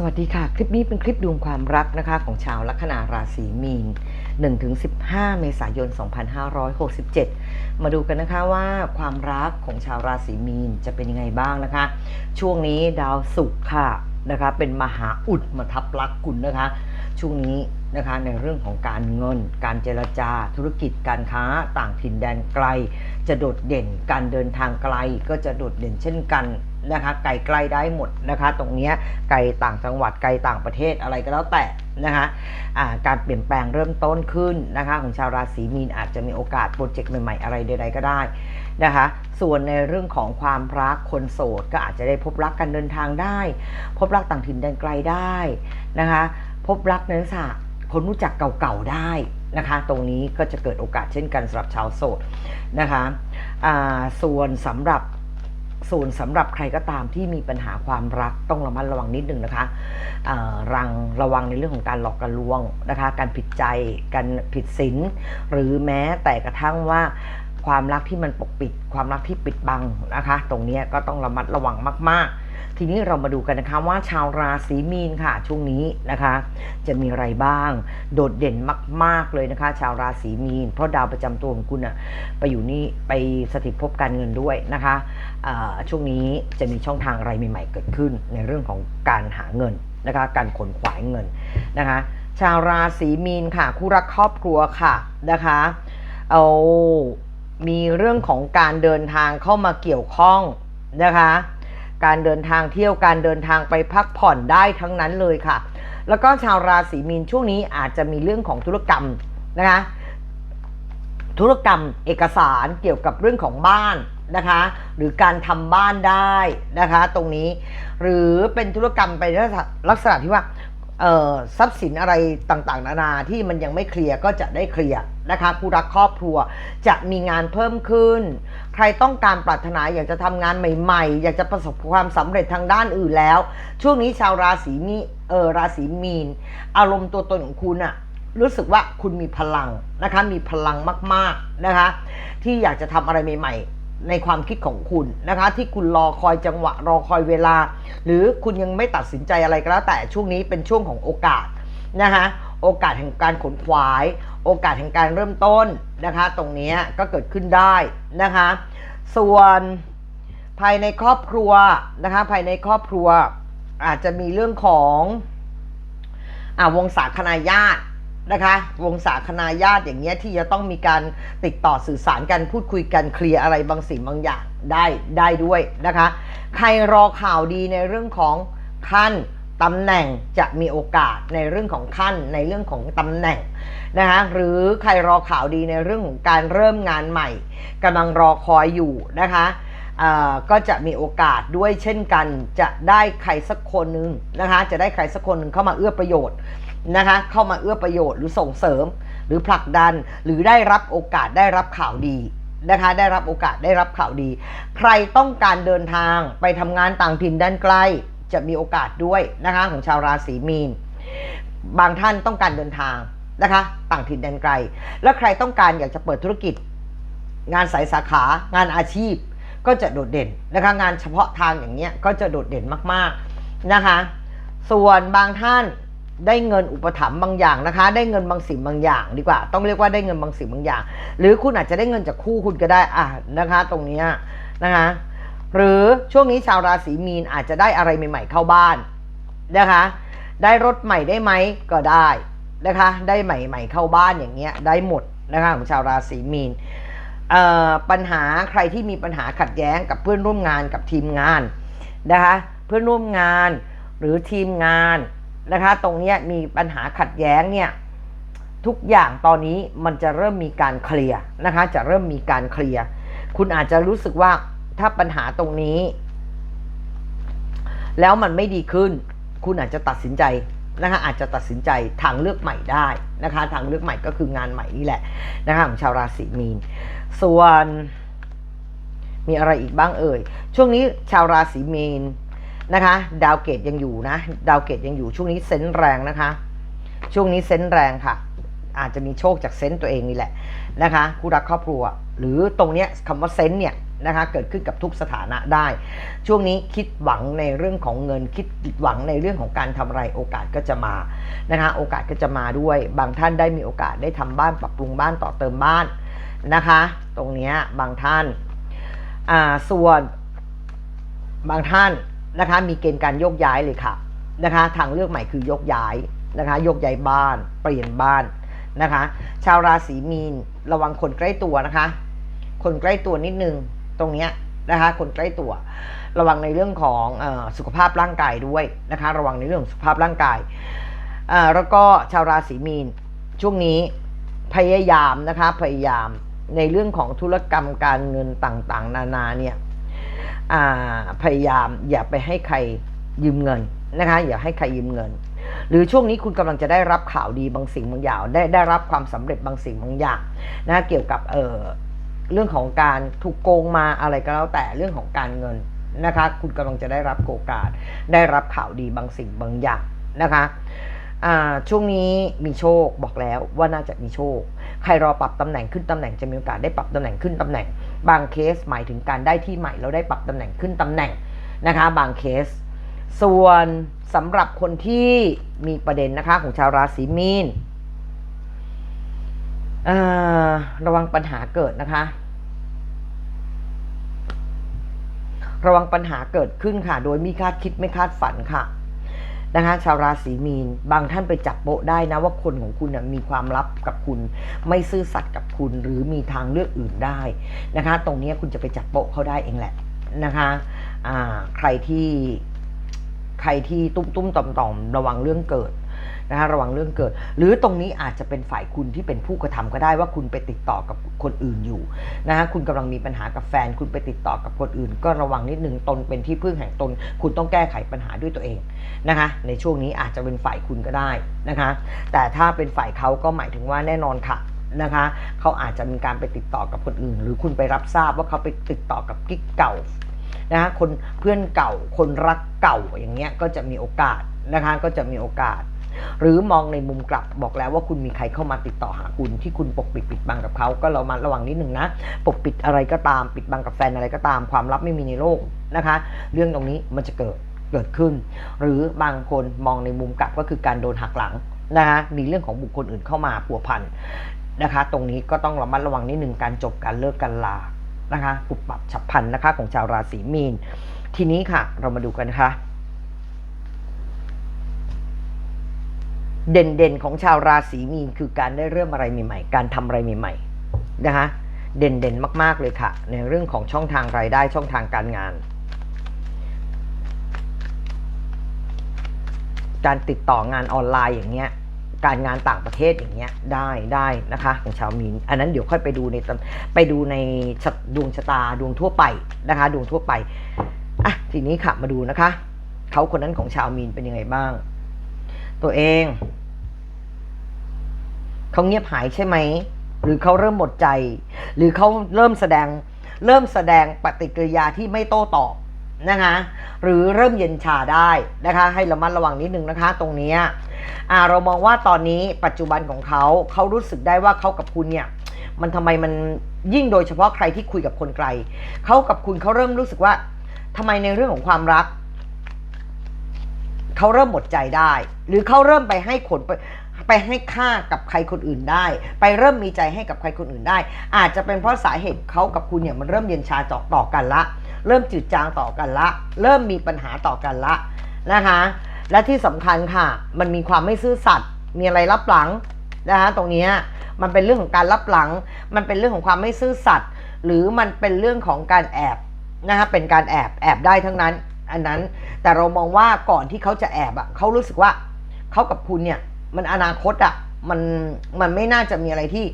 สวัสดีค่ะ คลิปนี้เป็นคลิปดวงความรักนะคะของชาวลัคนาราศีมีน 1-15 เมษายน 2567 มาดูกันนะคะว่าความรักของชาวราศีมีนจะเป็นยังไงบ้างนะคะ ช่วงนี้ดาวศุกร์ค่ะนะคะเป็นมหาอุดมาทับลักคุณนะคะ ช่วงนี้นะคะในเรื่องของการเงิน การเจรจา ธุรกิจการค้าต่างถิ่นแดนไกล จะโดดเด่น การเดินทางไกลก็จะโดดเด่นเช่นกันนะคะไกลไกลได้หมดนะคะ ตรงนี้ไกลต่างจังหวัดไกลต่างประเทศอะไรก็แล้วแต่นะคะอ่าการเปลี่ยนแปลงเริ่มต้นขึ้นนะคะ ของชาวราศีมีนอาจจะมีโอกาสโปรเจกต์ใหม่ๆอะไรใดๆก็ได้นะคะ ส่วนในเรื่องของความรักคนโสดก็อาจจะได้พบรักการเดินทางได้ พบรักต่างถิ่นแดนไกลได้นะคะ พบรักในลักษณะคนรู้จักเก่าๆได้นะคะ ตรงนี้ก็จะเกิดโอกาสเช่นกันสำหรับชาวโสดนะคะส่วนสำหรับ ส่วนสำหรับใครก็ตามที่มีปัญหาความรักต้องระมัดระวังนิดนึงนะคะรังระวังในเรื่องของการหลอกกันลวงนะคะ การผิดใจ การผิดศีลหรือแม้แต่กระทั่งว่าความรักที่มันปกปิด ความรักที่ปิดบังนะคะ ตรงนี้ก็ต้องระมัดระวังมาก ๆ ทีนี้เรามาดูกันนะคะว่าชาวราศีมีนค่ะ ช่วงนี้นะคะ จะมีอะไรบ้าง โดดเด่นมาก ๆเลยนะคะ ชาวราศีมีน เพราะดาวประจำตัวของคุณอะไปอยู่นี่ไปสถิตภพการเงินด้วยนะคะช่วงนี้จะมีช่องทางอะไรใหม่ ๆ เกิดขึ้นในเรื่องของการหาเงินนะคะ การขนขวายเงินนะคะ ชาวราศีมีนค่ะ คู่รักครอบครัวค่ะนะคะเอามีเรื่องของการเดินทางเข้ามาเกี่ยวข้องนะคะ การเดินทางเที่ยวการเดินทางไปพักผ่อนได้ทั้งนั้นเลยค่ะ แล้วก็ชาวราศีมีนช่วงนี้อาจจะมีเรื่องของธุรกรรมนะคะธุรกรรมเอกสารเกี่ยวกับเรื่องของบ้านนะคะ หรือการทำบ้านได้นะคะ ตรงนี้หรือเป็นธุรกรรมไปลักษณะที่ว่าทรัพย์สินอะไรต่างๆ นานาที่มันยังไม่เคลียร์ก็จะได้เคลียร์นะคะคู่รักครอบครัวจะมีงานเพิ่มขึ้น ใครต้องการปรารถนาอยากจะทำงานใหม่ ๆ อยากจะประสบความสำเร็จทางด้านอื่นแล้ว ช่วงนี้ชาวราศีมีเออราศีมีน อารมณ์ตัวตนของคุณอะรู้สึกว่าคุณมีพลังนะคะ มีพลังมากๆนะคะ ที่อยากจะทำอะไรใหม่ ๆในความคิดของคุณนะคะ ที่คุณรอคอยจังหวะรอคอยเวลา หรือคุณยังไม่ตัดสินใจอะไรก็แล้วแต่ช่วงนี้เป็นช่วงของโอกาสนะคะ โอกาสแห่งการขนขวาย โอกาสแห่งการเริ่มต้นนะคะ ตรงนี้ก็เกิดขึ้นได้นะคะ ส่วนภายในครอบครัวนะคะ ภายในครอบครัวอาจจะมีเรื่องของอาวงศาคณาญาตินะคะ วงศาคณาญาติอย่างเงี้ยที่จะต้องมีการติดต่อสื่อสารกันพูดคุยกันเคลียร์อะไรบางสิ่งบางอย่างได้ได้ด้วยนะคะ ใครรอข่าวดีในเรื่องของขั้น ตำแหน่งจะมีโอกาสในเรื่องของขั้นในเรื่องของตำแหน่งนะคะหรือใครรอข่าวดีในเรื่องของการเริ่มงานใหม่กำลังรอคอยอยู่นะคะก็จะมีโอกาสด้วยเช่นกันจะได้ใครสักคนหนึ่งนะคะจะได้ใครสักคนหนึ่งเข้ามาเอื้อประโยชน์นะคะเข้ามาเอื้อประโยชน์หรือส่งเสริมหรือผลักดันหรือได้รับโอกาสได้รับข่าวดีนะคะได้รับโอกาสได้รับข่าวดี ใครต้องการเดินทางไปทำงานต่างถิ่นด้านไกล จะมีโอกาสด้วยนะคะของชาวราศีมีน บางท่านต้องการเดินทางนะคะ ต่างถิ่นแดนไกล แล้วใครต้องการอยากจะเปิดธุรกิจ งานสายสาขางานอาชีพ ก็จะโดดเด่นนะคะงานเฉพาะทางอย่างเงี้ยก็จะโดดเด่นมากๆนะคะ ส่วนบางท่านได้เงินอุปถัมภ์บางอย่างนะคะ ได้เงินบางสิ่งบางอย่างดีกว่า ต้องเรียกว่าได้เงินบางสิ่งบางอย่าง หรือคุณอาจจะได้เงินจากคู่คุณก็ได้อะนะคะ ตรงนี้นะคะ หรือช่วงนี้ชาวราศีมีนอาจจะได้อะไรใหม่ ๆ เข้าบ้านนะคะ ได้รถใหม่ได้ไหมก็ได้นะคะ ได้ใหม่ ๆ เข้าบ้านอย่างเงี้ยได้หมดนะคะของชาวราศีมีนปัญหาใครที่มีปัญหาขัดแย้งกับเพื่อนร่วมงานกับทีมงานนะคะ เพื่อนร่วมงานหรือทีมงานนะคะ ตรงนี้มีปัญหาขัดแย้งเนี่ยทุกอย่างตอนนี้มันจะเริ่มมีการเคลียร์นะคะ จะเริ่มมีการเคลียร์คุณอาจจะรู้สึกว่า ถ้าปัญหาตรงนี้ แล้วมันไม่ดีขึ้น คุณอาจจะตัดสินใจนะคะอาจจะตัดสินใจทางเลือกใหม่ได้นะคะทางเลือกใหม่ก็คืองานใหม่นี่แหละนะคะของชาวราศีมีน ส่วนมีอะไรอีกบ้างเอ่ย ช่วงนี้ชาวราศีมีนนะคะ ดาวเกตยังอยู่นะ ดาวเกตยังอยู่ช่วงนี้เซนแรงนะคะ ช่วงนี้เซนแรงค่ะ อาจจะมีโชคจากเซนส์ตัวเองนี่แหละนะคะคู่รักครอบครัว หรือตรงเนี้ยคำว่าเซนเนี่ย นะคะเกิดขึ้นกับทุกสถานะได้ ช่วงนี้คิดหวังในเรื่องของเงินคิดหวังในเรื่องของการทำไรโอกาสก็จะมานะคะโอกาสก็จะมาด้วย บางท่านได้มีโอกาสได้ทำบ้านปรับปรุงบ้านต่อเติมบ้านนะคะ ตรงนี้บางท่านอ่าส่วนบางท่านนะคะมีเกณฑ์การโยกย้ายเลยค่ะนะคะทางเลือกใหม่คือโยกย้ายนะคะโยกย้ายบ้าน เปลี่ยนบ้านนะคะ ชาวราศีมีนระวังคนใกล้ตัวนะคะ คนใกล้ตัวนิดนึง ตรงเนี้ยนะคะคนใกล้ตัว ระวังในเรื่องของอสุขภาพร่างกายด้วยนะคะระวังในเรื่องสุขภาพร่างกายแล้วก็ชาวราศีมีนช่วงนี้พยายามนะคะพยายามในเรื่องของธุรกรรมการเงินต่างๆ นานาเนี่ยพยายามอย่าไปให้ใครยืมเงินนะคะอย่าให้ใครยืมเงิน หรือช่วงนี้คุณกำลังจะได้รับข่าวดีบางสิ่งบางอย่างได้ได้รับความสำเร็จบางสิ่งบางอย่างนะเกี่ยวกับเออ เรื่องของการถูกโกงมาอะไรก็แล้วแต่เรื่องของการเงินนะคะ คุณกำลังจะได้รับโอกาส ได้รับข่าวดีบางสิ่งบางอย่างนะคะช่วงนี้มีโชคบอกแล้วว่าน่าจะมีโชค ใครรอปรับตำแหน่งขึ้นตำแหน่งจะมีโอกาสได้ปรับตำแหน่งขึ้นตำแหน่ง บางเคสหมายถึงการได้ที่ใหม่แล้วได้ปรับตำแหน่งขึ้นตำแหน่งนะคะ บางเคส ส่วนสำหรับคนที่มีประเด็นนะคะของชาวราศีมีน ระวังปัญหาเกิดนะคะ ระวังปัญหาเกิดขึ้นค่ะ โดยม่คาดคิดไม่คาดฝันค่ะนะคะชาวราศีมีน บางท่านไปจับโปะได้นะว่าคนของคุณนะมีความลับกับคุณ ไม่ซื่อสัตย์กับคุณ หรือมีทางเลือกอื่นได้นะคะ ตรงนี้คุณจะไปจับโปะเขาได้เองแหละนะคะใครที่ใครที่ตุ้มตุ้มต่อมต่อมระวังเรื่องเกิด นะคะระวังเรื่องเกิด หรือตรงนี้อาจจะเป็นฝ่ายคุณที่เป็นผู้กระทำก็ได้ว่าคุณไปติดต่อกับคนอื่นอยู่นะคะคุณกำลังมีปัญหากับแฟน คุณไปติดต่อกับคนอื่น ก็ระวังนิดนึงตนเป็นที่พึ่งแห่งตน คุณต้องแก้ไขปัญหาด้วยตัวเองนะคะในช่วงนี้อาจจะเป็นฝ่ายคุณก็ได้นะคะแต่ถ้าเป็นฝ่ายเขาก็หมายถึงว่าแน่นอนค่ะนะคะเขาอาจจะมีการไปติดต่อกับคนอื่น หรือคุณไปรับทราบว่าเขาไปติดต่อกับกิ๊กเก่านะคะคนเพื่อนเก่าคนรักเก่าอย่างเงี้ยก็จะมีโอกาสนะคะก็จะมีโอกาส หรือมองในมุมกลับบอกแล้วว่าคุณมีใครเข้ามาติดต่อหาคุณที่คุณปกปิดปิดบังกับเขาก็เรามาระวังนิดหนึ่งนะ ปกปิดอะไรก็ตามปิดบังกับแฟนอะไรก็ตามความลับไม่มีในโลกนะคะ เรื่องตรงนี้มันจะเกิดเกิดขึ้น หรือบางคนมองในมุมกลับก็คือการโดนหักหลังนะคะมีเรื่องของบุคคลอื่นเข้ามาผัวพันนะคะ ตรงนี้ก็ต้องระมัดระวังนิดหนึ่งการจบการเลิกการลานะคะปุบปับฉับพันนะคะของชาวราศีมีน ทีนี้ค่ะเรามาดูกันนะคะ เด่นๆของชาวราศีมีนคือการได้เริ่มอะไรใหม่ๆ การทำอะไรใหม่ๆนะคะเด่นๆมากๆเลยค่ะ ในเรื่องของช่องทางรายได้ช่องทางการงาน การติดต่องานออนไลน์อย่างเงี้ยการงานต่างประเทศอย่างเงี้ยได้ได้นะคะของชาวมีน อันนั้นเดี๋ยวค่อยไปดูในตำไปดูในดวงชะตาดวงทั่วไปนะคะ ดวงทั่วไปอะทีนี้ค่ะมาดูนะคะเขาคนนั้นของชาวมีนเป็นยังไงบ้าง ตัวเอง เขาเงียบหายใช่ไหม หรือเขาเริ่มหมดใจ หรือเขาเริ่มแสดง เริ่มแสดงปฏิกิริยาที่ไม่โต้ตอบนะคะ หรือเริ่มเย็นชาได้นะคะ ให้ระมัดระวังนิดนึงนะคะ ตรงนี้อ่าเรามองว่าตอนนี้ปัจจุบันของเขาเขารู้สึกได้ว่าเขากับคุณเนี่ยมันทำไมมันยิ่งโดยเฉพาะใครที่คุยกับคนไกลเขากับคุณเขาเริ่มรู้สึกว่าทำไมในเรื่องของความรักเขาเริ่มหมดใจได้ หรือเขาเริ่มไปให้ขน ไปให้ค่ากับใครคนอื่นได้ ไปเริ่มมีใจให้กับใครคนอื่นได้ อาจจะเป็นเพราะสาเหตุเขากับคุณเนี่ยมันเริ่มเย็นชาต่อต่อกันละ เริ่มจืดจางต่อกันละ เริ่มมีปัญหาต่อกันละนะคะ และที่สำคัญค่ะ มันมีความไม่ซื่อสัตย์มีอะไรรับหลังนะคะตรงนี้มันเป็นเรื่องของการรับหลัง มันเป็นเรื่องของความไม่ซื่อสัตย์หรือมันเป็นเรื่องของการแอบนะคะเป็นการแอบแอบได้ทั้งนั้น อันนั้นแต่เรามองว่าก่อนที่เขาจะแอบอะเขารู้สึกว่าเขากับคุณเนี่ย มันอนาคตอะมันมันไม่น่าจะมีอะไรที่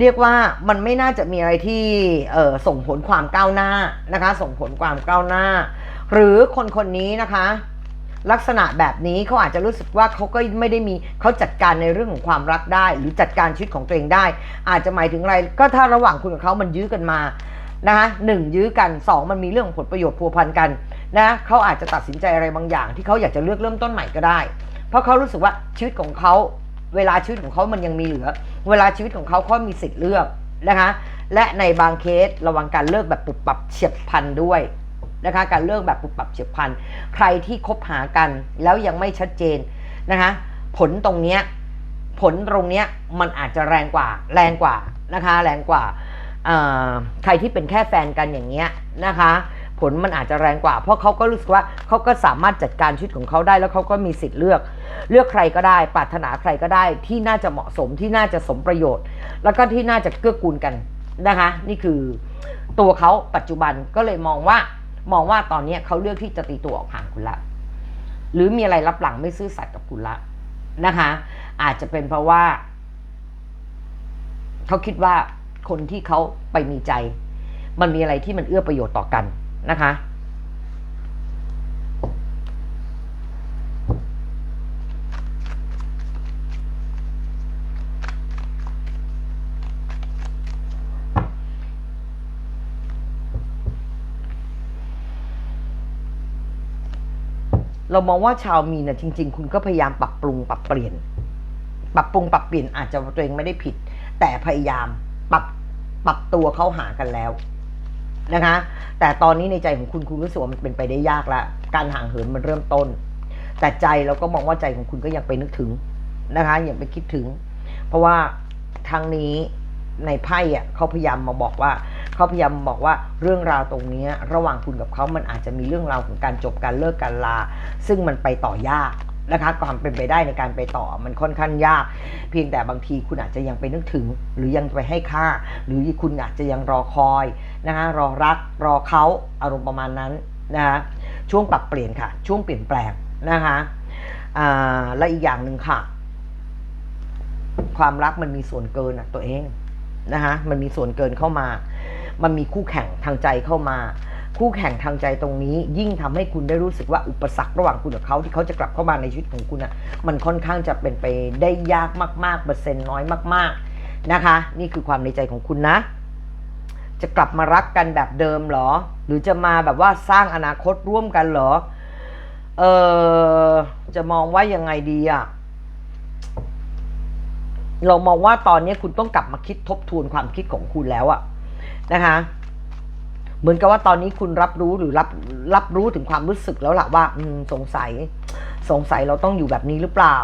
เรียกว่ามันไม่น่าจะมีอะไรที่เออส่งผลความก้าวหน้านะคะ ส่งผลความก้าวหน้า หรือคนคนนี้นะคะ ลักษณะแบบนี้เขาอาจจะรู้สึกว่าเขาก็ไม่ได้มีเขาจัดการในเรื่องของความรักได้ หรือจัดการชีวิตของตัวเองได้ อาจจะหมายถึงอะไร ก็ถ้าระหว่างคุณกับเขามันยื้อกันมานะคะหนึ่งยื้อกันสองมันมีเรื่องผลประโยชน์พัวพันกันนะเขาอาจจะตัดสินใจอะไรบางอย่าง ที่เขาอยากจะเลือกเริ่มต้นใหม่ก็ได้ เพราะเขารู้สึกว่าชีวิตของเขาเวลาชีวิตของเขามันยังมีเหลือ เวลาชีวิตของเขาเขามีสิทธิ์เลือกนะคะและในบางเคสระวังการเลิกแบบปุบปับเฉียบพลันด้วยนะคะการเลิกแบบปุบปับเฉียบพลันใครที่คบหากันแล้วยังไม่ชัดเจนนะคะผลตรงเนี้ยผลตรงเนี้ยมันอาจจะแรงกว่าแรงกว่านะคะแรงกว่าใครที่เป็นแค่แฟนกันอย่างเงี้ยนะคะ ผลมันอาจจะแรงกว่า เพราะเขาก็รู้สึกว่าเขาก็สามารถจัดการชีวิตของเขาได้ แล้วเขาก็มีสิทธิ์เลือก เลือกใครก็ได้ ปรารถนาใครก็ได้ ที่น่าจะเหมาะสมที่น่าจะสมประโยชน์ แล้วก็ที่น่าจะเกื้อกูลกันนะคะ นี่คือตัวเขาปัจจุบันก็เลยมองว่า มองว่าตอนนี้เขาเลือกที่จะตีตัวออกห่างคุณละ หรือมีอะไรรับหลังไม่ซื่อสัตย์กับคุณละนะคะ อาจจะเป็นเพราะว่าเขาคิดว่าคนที่เขาไปมีใจ มันมีอะไรที่มันเอื้อประโยชน์ต่อกัน นะคะ เรามองว่าชาวมีนนะจริง ๆ คุณก็พยายามปรับปรุงปรับเปลี่ยน ปรับปรุงปรับเปลี่ยนอาจจะตัวเองไม่ได้ผิด แต่พยายามปรับปรับตัวเข้าหากันแล้ว นะคะ แต่ตอนนี้ในใจของคุณคุณรู้สึกว่ามันเป็นไปได้ยากละการห่างเหินมันเริ่มต้น แต่ใจเราก็มองว่าใจของคุณก็ยังไปนึกถึงนะคะยังไปคิดถึง เพราะว่าทางนี้ในไพ่อะเขาพยายามมาบอกว่าเขาพยายามบอกว่าเรื่องราวตรงนี้ ระหว่างคุณกับเขามันอาจจะมีเรื่องราวของการจบการเลิกการลา ซึ่งมันไปต่อยาก นะคะความเป็นไปได้ในการไปต่อมันค่อนข้างยาก เพียงแต่บางทีคุณอาจจะยังไปนึกถึง หรือยังไปให้ค่า หรือคุณอาจจะยังรอคอยนะคะรอรักรอเขาอารมณ์ประมาณนั้นนะคะช่วงปรับเปลี่ยนค่ะ ช่วงเปลี่ยนแปลงนะคะและอีกอย่างหนึ่งค่ะ ความรักมันมีส่วนเกินตัวเองนะคะมันมีส่วนเกินเข้ามา มันมีคู่แข่งทางใจเข้ามา คู่แข่งทางใจตรงนี้ ยิ่งทำให้คุณได้รู้สึกว่าอุปสรรคระหว่างคุณกับเขาที่เขาจะกลับเข้ามาในชีวิตของคุณอะมันค่อนข้างจะเป็นไปได้ยากมาก ๆ เปอร์เซ็นต์น้อยมาก ๆนะคะ นี่คือความในใจของคุณนะ จะกลับมารักกันแบบเดิมหรอ หรือจะมาแบบว่าสร้างอนาคตร่วมกันหรอเออจะมองว่ายังไงดีอะเรามองว่าตอนนี้คุณต้องกลับมาคิดทบทวนความคิดของคุณแล้วอะนะคะ เหมือนกับว่าตอนนี้คุณรับรู้หรือรับรับรู้ถึงความรู้สึกแล้วล่ะว่าสงสัย สงสัยเราต้องอยู่แบบนี้หรือเปล่า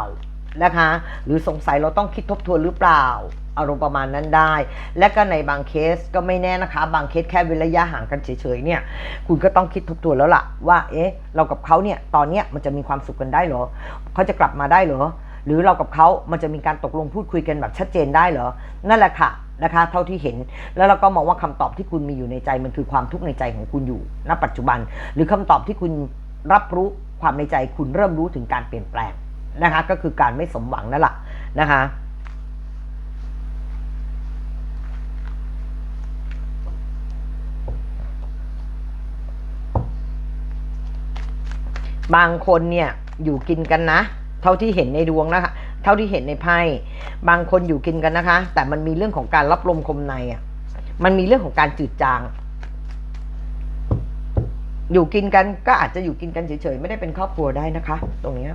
นะคะ หรือสงสัยเราต้องคิดทบทวนหรือเปล่า อารมณ์ประมาณนั้นได้ และก็ในบางเคสก็ไม่แน่นะคะ บางเคสแค่เว้นระยะห่างกันเฉยๆเนี่ย คุณก็ต้องคิดทบทวนแล้วล่ะ ว่า เอ๊ะ เรากับเขาเนี่ย ตอนเนี้ยมันจะมีความสุขกันได้เหรอ เขาจะกลับมาได้เหรอ หรือเรากับเขามันจะมีการตกลงพูดคุยกันแบบชัดเจนได้เหรอ นั่นแหละค่ะ นะคะ เท่าที่เห็น แล้วเราก็มองว่าคำตอบที่คุณมีอยู่ในใจมันคือความทุกข์ในใจของคุณอยู่ ณ ปัจจุบัน หรือคำตอบที่คุณรับรู้ความในใจคุณเริ่มรู้ถึงการเปลี่ยนแปลงนะคะ ก็คือการไม่สมหวังนั่นแหละนะคะบางคนเนี่ยอยู่กินกันนะ เท่าที่เห็นในดวงนะคะ เท่าที่เห็นในไพ่ บางคนอยู่กินกันนะคะ แต่มันมีเรื่องของการรับลมคมในอะ มันมีเรื่องของการจืดจาง อยู่กินกันก็อาจจะอยู่กินกันเฉยๆ ไม่ได้เป็นครอบครัวได้นะคะ ตรงเนี้ย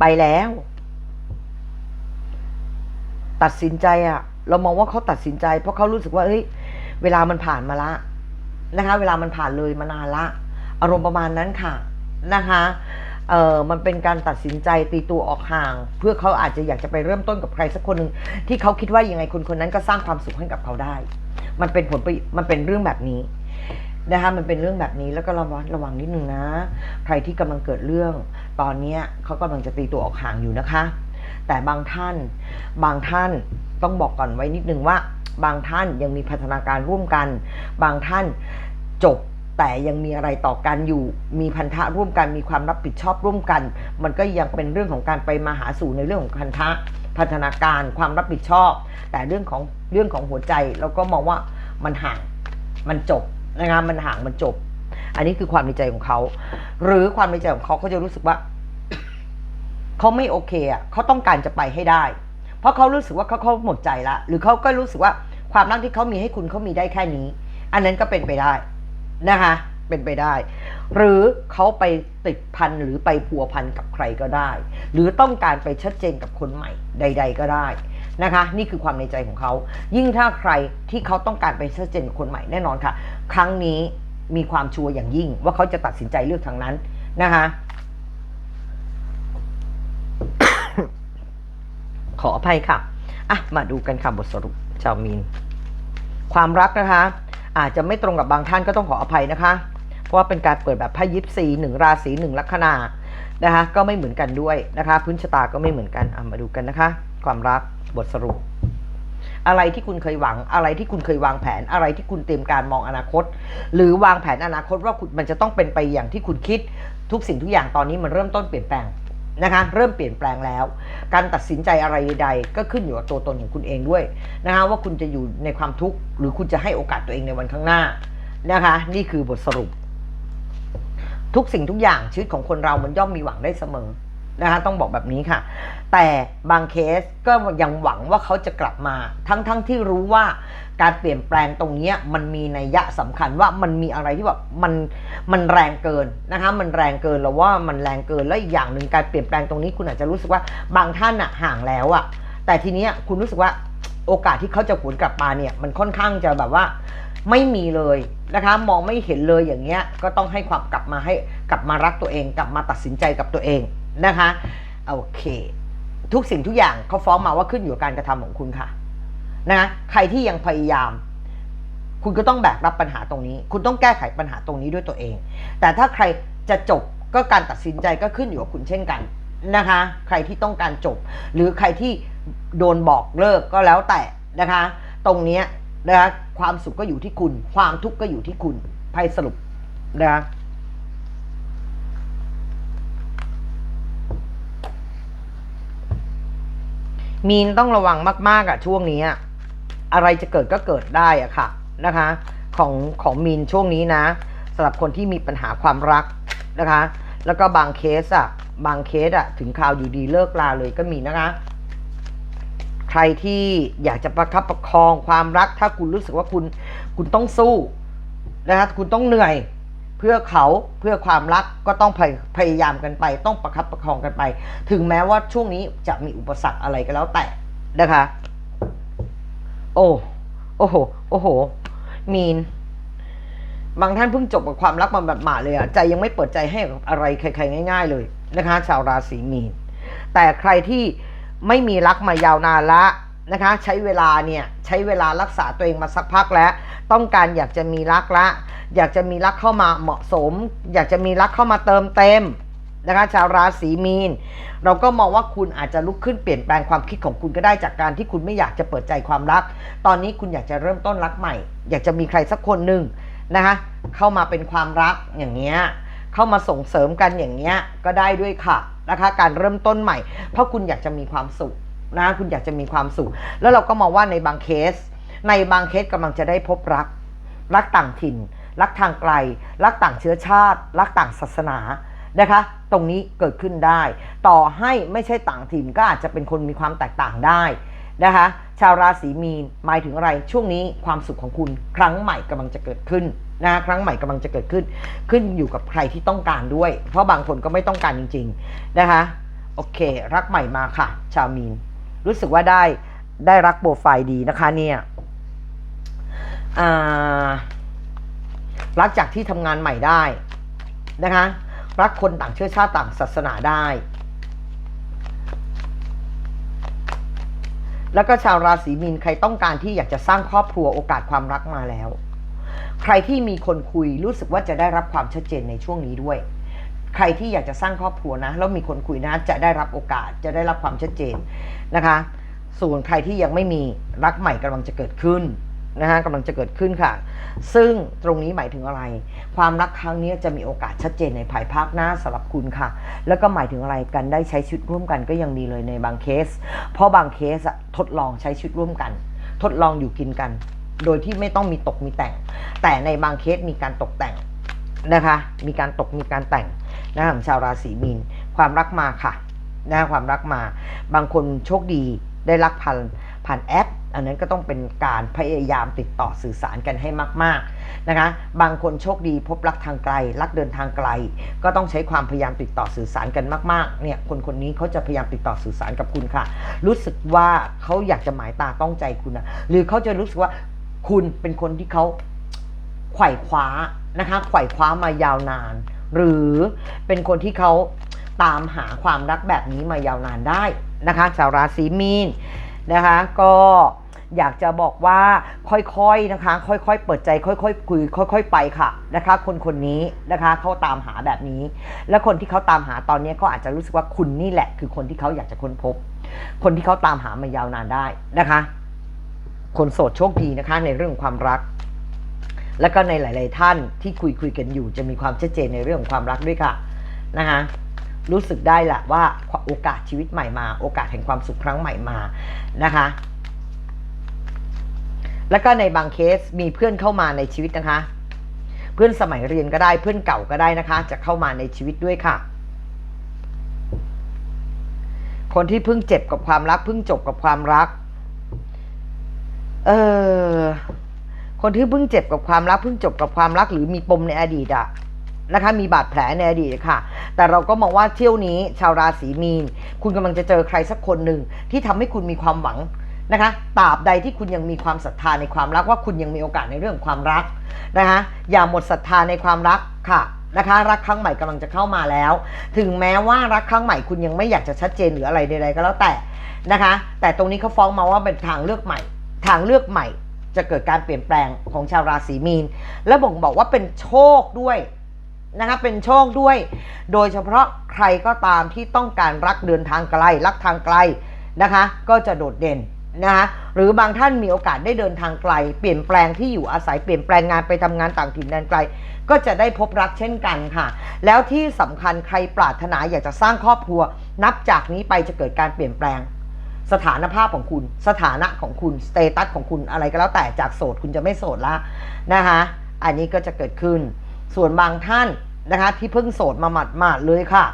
ไปแล้ว ตัดสินใจอะเรามองว่าเขาตัดสินใจ เพราะเขารู้สึกว่าเฮ้ยเวลามันผ่านมาละนะคะ เวลามันผ่านเลยมานานละ อารมณ์ประมาณนั้นค่ะนะคะเออมันเป็นการตัดสินใจตีตัวออกห่าง เพื่อเขาอาจจะอยากจะไปเริ่มต้นกับใครสักคนหนึ่งที่เขาคิดว่ายังไงคนคนนั้นก็สร้างความสุขให้กับเขาได้ มันเป็นผลไปมันเป็นเรื่องแบบนี้นะคะมันเป็นเรื่องแบบนี้แล้วก็ระวังระวังนิดนึงนะ ใครที่กำลังเกิดเรื่อง ตอนเนี้ยเขากำลังจะตีตัวออกห่างอยู่นะคะ แต่บางท่านบางท่านต้องบอกก่อนไว้นิดนึงว่า บางท่านยังมีพัฒนาการร่วมกัน บางท่านจบ แต่ยังมีอะไรต่อกันอยู่ มีพันธะร่วมกัน มีความรับผิดชอบร่วมกัน มันก็ยังเป็นเรื่องของการไปมาหาสู่ในเรื่องของพันธะ พัฒนาการ ความรับผิดชอบ แต่เรื่องของเรื่องของหัวใจเราก็มองว่ามันห่าง มันจบนะคะมันห่าง มันจบ อันนี้คือความในใจของเขา หรือความในใจของเขาเขาจะรู้สึกว่าเขาไม่โอเคอะเขาต้องการจะไปให้ได้ เพราะเขารู้สึกว่าเขาเขาหมดใจละ หรือเขาก็รู้สึกว่าความรักที่เขามีให้คุณเขามีได้แค่นี้ อันนั้นก็เป็นไปได้ นะคะ เป็นไปได้ หรือเขาไปติดพันหรือไปพัวพันกับใครก็ได้ หรือต้องการไปชัดเจนกับคนใหม่ใด ๆ ก็ได้นะคะ นี่คือความในใจของเขา ยิ่งถ้าใครที่เขาต้องการไปชัดเจนกับคนใหม่แน่นอนค่ะ ครั้งนี้มีความชัวร์อย่างยิ่งว่าเขาจะตัดสินใจเลือกทางนั้นนะคะขออภัยค่ะ อะ มาดูกันค่ะบทสรุปชาวมีน ความรักนะคะ อาจจะไม่ตรงกับบางท่านก็ต้องขออภัยนะคะ เพราะว่าเป็นการเปิดแบบไพ่ยิปซีหนึ่งราศีหนึ่งลัคนานะคะก็ไม่เหมือนกันด้วยนะคะ พื้นชะตาก็ไม่เหมือนกันอะมาดูกันนะคะ ความรักบทสรุป อะไรที่คุณเคยหวัง อะไรที่คุณเคยวางแผน อะไรที่คุณเตรียมการมองอนาคต หรือวางแผนอนาคตว่าคุณมันจะต้องเป็นไปอย่างที่คุณคิดทุกสิ่งทุกอย่างตอนนี้มันเริ่มต้นเปลี่ยนแปลง นะคะเริ่มเปลี่ยนแปลงแล้ว การตัดสินใจอะไรใดก็ขึ้นอยู่กับตัวตนของคุณเองด้วยนะคะว่าคุณจะอยู่ในความทุกข์หรือคุณจะให้โอกาสตัวเองในวันข้างหน้านะคะนี่คือบทสรุป ทุกสิ่งทุกอย่างชีวิตของคนเรามันย่อมมีหวังได้เสมอ นะคะต้องบอกแบบนี้ค่ะ แต่บางเคสก็ยังหวังว่าเขาจะกลับมา ทั้งๆทที่รู้ว่าการเปลี่ยนแปลงตรงนี้มันมีนัยยะสำคัญว่ามันมีอะไรที่แบบมันมันแรงเกินนะคะมันแรงเกินแล้วว่ามันแรงเกินแล้วอีกอย่างหนึ่งการเปลี่ยนแปลงตรงนี้คุณอาจจะรู้สึกว่าบางท่านอะห่างแล้วอะแต่ทีนี้คุณรู้สึกว่าโอกาสที่เขาจะหวนกลับมาเนี่ยมันค่อนข้างจะแบบว่าไม่มีเลยนะคะมองไม่เห็นเลยอย่างเงี้ยก็ต้องให้ความกลับมาให้กลับมารักตัวเอง กลับมาตัดสินใจกับตัวเอง นะคะโอเค ทุกสิ่งทุกอย่างเขาฟ้องมาว่าขึ้นอยู่กับการกระทำของคุณค่ะนะคะใครที่ยังพยายาม คุณก็ต้องแบกรับปัญหาตรงนี้ คุณต้องแก้ไขปัญหาตรงนี้ด้วยตัวเอง แต่ถ้าใครจะจบก็การตัดสินใจก็ขึ้นอยู่กับคุณเช่นกันนะคะ ใครที่ต้องการจบ หรือใครที่โดนบอกเลิกก็แล้วแต่นะคะ ตรงนี้นะคะความสุขก็อยู่ที่คุณ ความทุกข์ก็อยู่ที่คุณไพ่สรุปนะคะ มีนต้องระวังมาก ๆอะช่วงนี้อะอะไรจะเกิดก็เกิดได้อะค่ะนะคะ ของของมีนช่วงนี้นะสำหรับคนที่มีปัญหาความรักนะคะ แล้วก็บางเคสอะบางเคสอะถึงข่าวอยู่ดีเลิกลาเลยก็มีนะคะ ใครที่อยากจะประคับประคองความรัก ถ้าคุณรู้สึกว่าคุณคุณต้องสู้นะคะคุณต้องเหนื่อย เพื่อเขาเพื่อความรักก็ต้องพยพยายามกันไป ต้องประคับประคองกันไป ถึงแม้ว่าช่วงนี้จะมีอุปสรรคอะไรก็แล้วแต่นะคะ โอ้โอ้โหโอ้โห มีน บางท่านเพิ่งจบกับความรักมาแบบหมาเลยอะใจยังไม่เปิดใจให้กับอะไรใครๆง่าย ๆ เลยนะคะ ชาวราศีมีน แต่ใครที่ไม่มีรักมายาวนานละ นะคะใช้เวลาเนี่ยใช้เวลารักษาตัวเองมาสักพักแล้ว ต้องการอยากจะมีรักละ อยากจะมีรักเข้ามาเหมาะสม อยากจะมีรักเข้ามาเติมเต็มนะคะชาวราศีมีน เราก็มองว่าคุณอาจจะลุกขึ้นเปลี่ยนแปลงความคิดของคุณก็ได้จากการที่คุณไม่อยากจะเปิดใจความรัก ตอนนี้คุณอยากจะเริ่มต้นรักใหม่ อยากจะมีใครสักคนหนึ่งนะคะเข้ามาเป็นความรักอย่างเงี้ยเข้ามาส่งเสริมกันอย่างเงี้ยก็ได้ด้วยค่ะนะคะการเริ่มต้นใหม่ เพราะคุณอยากจะมีความสุข นะ คุณอยากจะมีความสุข แล้วเราก็มองว่าในบางเคส ในบางเคสกำลังจะได้พบรัก รักต่างถิ่น รักทางไกล รักต่างเชื้อชาติ รักต่างศาสนานะคะ ตรงนี้เกิดขึ้นได้ ต่อให้ไม่ใช่ต่างถิ่นก็อาจจะเป็นคนมีความแตกต่างได้นะคะ ชาวราศีมีนหมายถึงอะไร ช่วงนี้ความสุขของคุณครั้งใหม่กำลังจะเกิดขึ้นนะครั้งใหม่กำลังจะเกิดขึ้น ขึ้นอยู่กับใครที่ต้องการด้วย เพราะบางคนก็ไม่ต้องการจริง ๆ นะคะ โอเค รักใหม่มาค่ะ ชาวมีน รู้สึกว่าได้ได้รักโปรไฟล์ดีนะคะเนี่ยรักจากที่ทำงานใหม่ได้นะคะ รักคนต่างเชื้อชาติต่างศาสนาได้ แล้วก็ชาวราศีมีนใครต้องการที่อยากจะสร้างครอบครัวโอกาสความรักมาแล้ว ใครที่มีคนคุยรู้สึกว่าจะได้รับความชัดเจนในช่วงนี้ด้วย ใครที่อยากจะสร้างครอบครัวนะแล้วมีคนคุยนะจะได้รับโอกาสจะได้รับความชัดเจนนะคะ ส่วนใครที่ยังไม่มีรักใหม่กำลังจะเกิดขึ้นนะคะกำลังจะเกิดขึ้นค่ะ ซึ่งตรงนี้หมายถึงอะไร ความรักครั้งนี้จะมีโอกาสชัดเจนในภายภาคหน้าสำหรับคุณค่ะ แล้วก็หมายถึงอะไรกันได้ใช้ชีวิตร่วมกันก็ยังดีเลยในบางเคส เพราะบางเคสทดลองใช้ชีวิตร่วมกัน ทดลองอยู่กินกัน โดยที่ไม่ต้องมีตกมีแต่ง แต่ในบางเคสมีการตกแต่งนะคะ มีการตกมีการแต่ง นะของชาวราศีมีน ความรักมาค่ะนะความรักมา บางคนโชคดีได้รักผ่านผ่านแอป อันนั้นก็ต้องเป็นการพยายามติดต่อสื่อสารกันให้มาก ๆนะคะ บางคนโชคดีพบรักทางไกล รักเดินทางไกล ก็ต้องใช้ความพยายามติดต่อสื่อสารกันมากๆ เนี่ยคนคนนี้เขาจะพยายามติดต่อสื่อสารกับคุณค่ะ รู้สึกว่าเขาอยากจะหมายตาต้องใจคุณนะหรือเขาจะรู้สึกว่าคุณเป็นคนที่เขาไขว่คว้านะคะไขว่คว้ามายาวนาน หรือเป็นคนที่เขาตามหาความรักแบบนี้มายาวนานได้นะคะชาวราศีมีนนะคะก็อยากจะบอกว่าค่อยๆนะคะ ค่อยๆ เปิดใจ ค่อยๆคุยค่อย ๆ ไปค่ะนะคะ คนคนนี้นะคะเขาตามหาแบบนี้ และคนที่เขาตามหาตอนนี้เขาอาจจะรู้สึกว่าคุณนี่แหละ คือคนที่เขาอยากจะค้นพบ คนที่เขาตามหามายาวนานได้นะคะ คนโสดโชคดีนะคะ ในเรื่องของความรัก แล้วก็ในหลาย ๆ ท่านที่คุยคุยกันอยู่ จะมีความชัดเจนในเรื่องของความรักด้วยค่ะนะคะรู้สึกได้แหละว่าโอกาสชีวิตใหม่มา โอกาสแห่งความสุขครั้งใหม่มานะคะ แล้วก็ในบางเคสมีเพื่อนเข้ามาในชีวิตนะคะ เพื่อนสมัยเรียนก็ได้เพื่อนเก่าก็ได้นะคะ จะเข้ามาในชีวิตด้วยค่ะ คนที่เพิ่งเจ็บกับความรักเพิ่งจบกับความรัก เออ คนที่เพิ่งเจ็บกับความรักเพิ่งจบกับความรักหรือมีปมในอดีตอะนะคะมีบาดแผลในอดีตค่ะ แต่เราก็มองว่าเที่ยวนี้ชาวราศีมีน คุณกำลังจะเจอใครสักคนหนึ่งที่ทำให้คุณมีความหวังนะคะตราบใดที่คุณยังมีความศรัทธาในความรักว่าคุณยังมีโอกาสในเรื่องของความรักนะคะอย่าหมดศรัทธาในความรักค่ะนะคะรักครั้งใหม่กำลังจะเข้ามาแล้ว ถึงแม้ว่ารักครั้งใหม่คุณยังไม่อยากจะชัดเจนหรืออะไรใดๆก็แล้วแต่นะคะ แต่ตรงนี้เขาฟ้องมาว่าเป็นทางเลือกใหม่ ทางเลือกใหม่ จะเกิดการเปลี่ยนแปลงของชาวราศีมีน และบ่งบอกว่าเป็นโชคด้วยนะคะเป็นโชคด้วย โดยเฉพาะใครก็ตามที่ต้องการรักเดินทางไกล รักทางไกลนะคะ ก็จะโดดเด่นนะคะหรือบางท่านมีโอกาสได้เดินทางไกล เปลี่ยนแปลงที่อยู่อาศัยเปลี่ยนแปลงงานไปทำงานต่างถิ่นแดนไกล ก็จะได้พบรักเช่นกันค่ะ แล้วที่สำคัญใครปรารถนาอยากจะสร้างครอบครัว นับจากนี้ไปจะเกิดการเปลี่ยนแปลง สถานภาพของคุณ สถานะของคุณ สเตตัสของคุณอะไรก็แล้วแต่จากโสดคุณจะไม่โสดละนะคะ อันนี้ก็จะเกิดขึ้น ส่วนบางท่านนะคะที่เพิ่งโสดมาหมาดมาดเลยค่ะ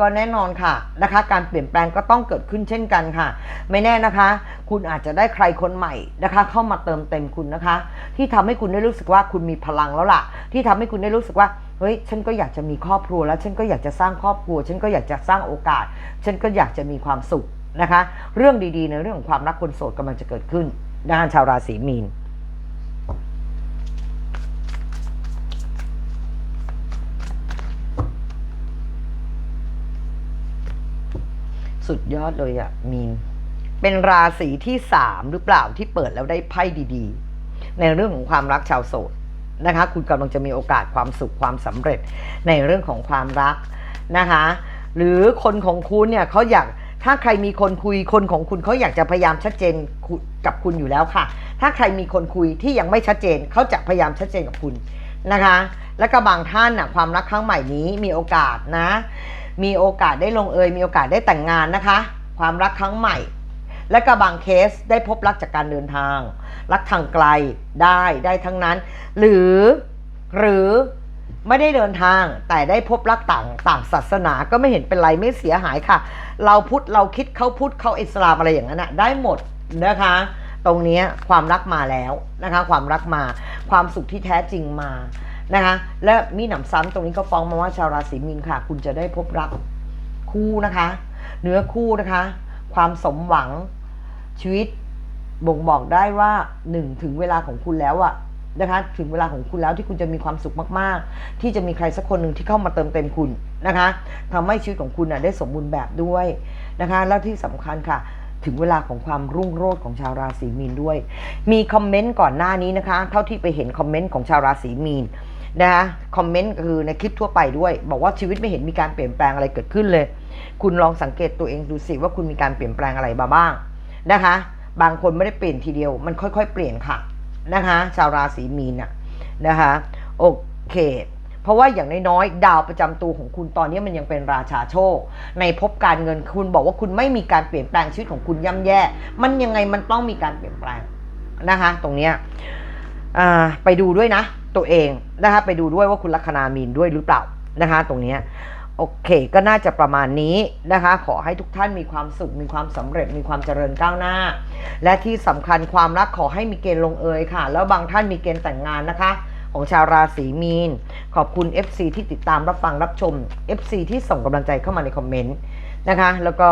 ก็แน่นอนค่ะนะคะ การเปลี่ยนแปลงก็ต้องเกิดขึ้นเช่นกันค่ะ ไม่แน่นะคะ คุณอาจจะได้ใครคนใหม่นะคะ เข้ามาเติมเต็มคุณนะคะ ที่ทำให้คุณได้รู้สึกว่าคุณมีพลังแล้วล่ะ ที่ทำให้คุณได้รู้สึกว่าเฮ้ยฉันก็อยากจะมีครอบครัวแล้วฉันก็อยากจะสร้างครอบครัว ฉันก็อยากจะสร้างโอกาส ฉันก็อยากจะมีความสุข นะคะ เรื่องดีๆ ในเรื่องของความรักคนโสดกำลังจะเกิดขึ้นนะคะชาวราศีมีนสุดยอดเลยอะมีน เป็นราศีที่สามหรือเปล่าที่เปิดแล้วได้ไพ่ดีๆ ในเรื่องของความรักชาวโสดนะคะ คุณกำลังจะมีโอกาสความสุขความสำเร็จในเรื่องของความรักนะคะ หรือคนของคุณเนี่ยเขาอยาก ถ้าใครมีคนคุยคนของคุณเขาอยากจะพยายามชัดเจนกับคุณอยู่แล้วค่ะ ถ้าใครมีคนคุยที่ยังไม่ชัดเจนเขาจะพยายามชัดเจนกับคุณนะคะ แล้วก็บางท่านน่ะความรักครั้งใหม่นี้มีโอกาสนะ มีโอกาสได้ลงเอยมีโอกาสได้แต่งงานนะคะ ความรักครั้งใหม่ และก็บางเคสได้พบรักจากการเดินทาง รักทางไกลได้ได้ทั้งนั้น หรือหรือ ไม่ได้เดินทางแต่ได้พบรักต่างต่างศาสนาก็ไม่เห็นเป็นไรไม่เสียหายค่ะ เราพุทธเราคิดเขาพุทธเขาอิสลามอะไรอย่างนั้นนะได้หมดนะคะ ตรงนี้ความรักมาแล้วนะคะ ความรักมาความสุขที่แท้จริงมานะคะ และมีหนำซ้ำตรงนี้ก็ฟ้องมาว่าชาวราศีมีนค่ะ คุณจะได้พบรักคู่นะคะ เนื้อคู่นะคะ ความสมหวังชีวิตบ่งบอกได้ว่าหนึ่งถึงเวลาของคุณแล้วอะ นะคะถึงเวลาของคุณแล้วที่คุณจะมีความสุขมากๆ ที่จะมีใครสักคนหนึ่งที่เข้ามาเติมเต็มคุณนะคะทำให้ชีวิตของคุณน่ะได้สมบูรณ์แบบด้วยนะคะแล้วที่สำคัญค่ะ ถึงเวลาของความรุ่งโรจน์ของชาวราศีมีนด้วย มีคอมเมนต์ก่อนหน้านี้นะคะ เท่าที่ไปเห็นคอมเมนต์ของชาวราศีมีนนะคะคอมเมนต์คือในคลิปทั่วไปด้วย บอกว่าชีวิตไม่เห็นมีการเปลี่ยนแปลงอะไรเกิดขึ้นเลย คุณลองสังเกตตัวเองดูสิว่าคุณมีการเปลี่ยนแปลงอะไรบ้างนะคะ บางคนไม่ได้เปลี่ยนทีเดียวมันค่อย ๆ เปลี่ยนค่ะ นะคะ ชาวราศีมีนน่ะนะคะ โอเค เพราะว่าอย่างน้อยๆ ดาวประจำตัวของคุณตอนนี้มันยังเป็นราชาโชค ในภพการเงินคุณบอกว่าคุณไม่มีการเปลี่ยนแปลงชีวิตของคุณย่ำแย่ มันยังไงมันต้องมีการเปลี่ยนแปลงนะคะ ตรงเนี้ยไปดูด้วยนะ ตัวเองนะคะ ไปดูด้วยว่าคุณลัคนามีนด้วยหรือเปล่านะคะ ตรงเนี้ย โอเค ก็น่าจะประมาณนี้นะคะ ขอให้ทุกท่านมีความสุข มีความสำเร็จ มีความเจริญก้าวหน้า และที่สำคัญความรักขอให้มีเกณฑ์ลงเอยค่ะ แล้วบางท่านมีเกณฑ์แต่งงานนะคะ ของชาวราศีมีน ขอบคุณ FC ที่ติดตามรับฟังรับชม FC ที่ส่งกำลังใจเข้ามาในคอมเมนต์นะคะ แล้วก็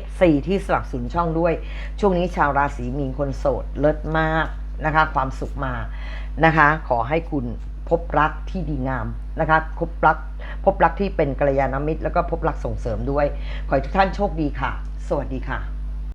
FC ที่สนับสนุนช่องด้วย ช่วงนี้ชาวราศีมีนคนโสดเลิศมากนะคะ ความสุขมานะคะ ขอให้คุณพบรักที่ดีงามนะคะพบรัก พบรักที่เป็นกัลยาณมิตร แล้วก็พบรักส่งเสริมด้วย ขอให้ทุกท่านโชคดีค่ะ สวัสดีค่ะ